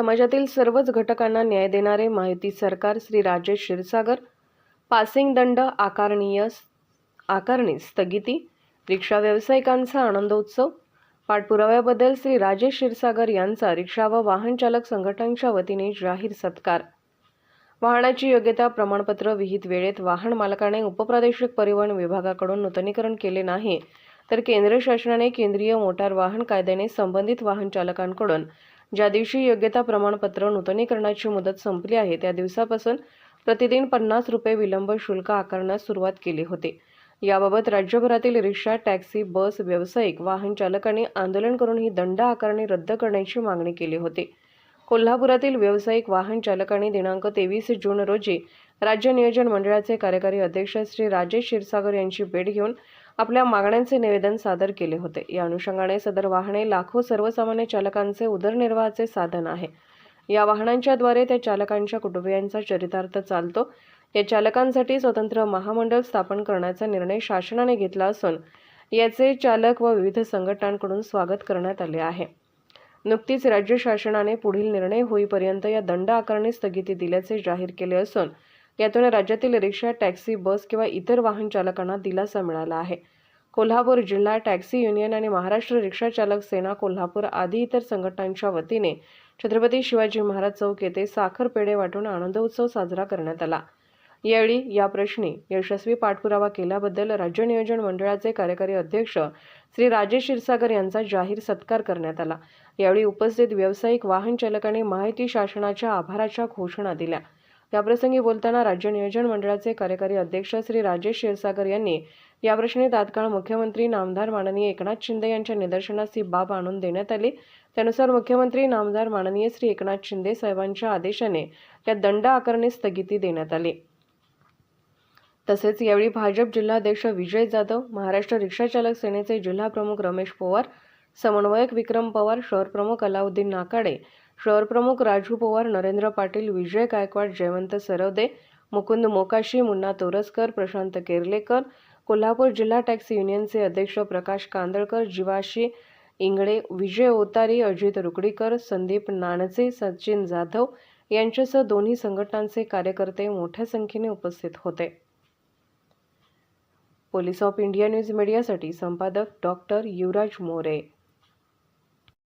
समाजातील सर्वच घटकांना न्याय देणारे माहिती सरकार श्री राजेश क्षीरसागर पासिंग दंड आकारणीय आकारणी स्थगिती रिक्षा व्यावसायिकांचा आनंदोत्सव पाठपुराव्याबद्दल श्री राजेश क्षीरसागर यांचा रिक्षा व वाहन चालक संघटनांच्या वतीने जाहीर सत्कार. वाहनाची योग्यता प्रमाणपत्र विहित वेळेत वाहन मालकाने उपप्रादेशिक परिवहन विभागाकडून नूतनीकरण केले नाही तर केंद्र शासनाने केंद्रीय मोटार वाहन कायद्याने संबंधित वाहन चालकांकडून ज्या दिवशी योग्यता प्रमाणपत्र नूतनीकरणाची मुदत संपली आहे त्या दिवसापासून प्रतिदिन पन्नास रुपये विलंब शुल्क आकारण्यास सुरुवात केली होती. याबाबत राज्यभरातील रिक्षा टॅक्सी बस व्यावसायिक वाहन चालकांनी आंदोलन करून ही दंड आकारणी रद्द करण्याची मागणी केली होती. कोल्हापुरातील व्यावसायिक वाहन चालकांनी दिनांक तेवीस जून रोजी राज्य नियोजन मंडळाचे कार्यकारी अध्यक्ष श्री राजेश क्षीरसागर यांची भेट घेऊन आपल्या मागण्यांचे निवेदन सादर केले होते. या अनुषंगाने सदर वाहने लाखो सर्वसामान्य चालकांचे उदरनिर्वाहाचे साधन आहे. या वाहनांच्याद्वारे त्या चालकांच्या कुटुंबियांचा चरितार्थ चालतो. या चालकांसाठी स्वतंत्र महामंडळ स्थापन करण्याचा निर्णय शासनाने घेतला असून याचे चालक व विविध संघटनांकडून स्वागत करण्यात आले आहे. नुकतीच राज्य शासनाने पुढील निर्णय होईपर्यंत या दंड आकारणी स्थगिती दिल्याचे जाहीर केले असून यातून राज्यातील रिक्षा टॅक्सी बस किंवा इतर वाहन चालकांना दिलासा मिळाला आहे. कोल्हापूर जिल्हा टॅक्सी युनियन आणि महाराष्ट्र रिक्षा चालक सेना कोल्हापूर आदी इतर संघटनांच्या वतीने छत्रपती शिवाजी महाराज चौक येथे साखर पेढे वाटून आनंदोत्सव साजरा करण्यात आला. यावेळी या प्रश्नी यशस्वी पाठपुरावा केल्याबद्दल राज्य नियोजन मंडळाचे कार्यकारी अध्यक्ष श्री राजेश क्षीरसागर यांचा जाहीर सत्कार करण्यात आला. यावेळी उपस्थित व्यावसायिक वाहन चालकांनी माहिती शासनाच्या आभाराच्या घोषणा दिल्या. याप्रसंगी बोलताना राज्य नियोजन मंडळाचे कार्यकारी अध्यक्ष श्री राजेश क्षीरसागर यांनी याप्रश्नी तात्काळ मुख्यमंत्री नामदार माननीय एकनाथ शिंदे यांच्या निदर्शनास ही बाब आणून देण्यात आली. त्यानुसार मुख्यमंत्री नामदार माननीय श्री एकनाथ शिंदे साहेबांच्या आदेशाने या दंड आकारणी स्थगिती देण्यात आली. तसेच यावेळी भाजप जिल्हाध्यक्ष विजय जाधव महाराष्ट्र रिक्षा चालक सेनेचे जिल्हा प्रमुख रमेश पवार समन्वयक विक्रम पवार शहर प्रमुख अलाउद्दीन नाकाडे शहरप्रमुख राजू पवार नरेंद्र पाटील विजय गायकवाड जयवंत सरवदे मुकुंद मोकाशी मुन्ना तोरसकर प्रशांत केरलेकर कोल्हापूर जिल्हा टॅक्सी युनियनचे अध्यक्ष प्रकाश कांदळकर जीवाशी इंगळे विजय ओतारी अजित रुकडीकर संदीप नाणचे सचिन जाधव यांच्यासह दोन्ही संघटनांचे कार्यकर्ते मोठ्या संख्येने उपस्थित होते. पोलीस ऑफ इंडिया न्यूज मीडियासाठी संपादक डॉक्टर युवराज मोरे.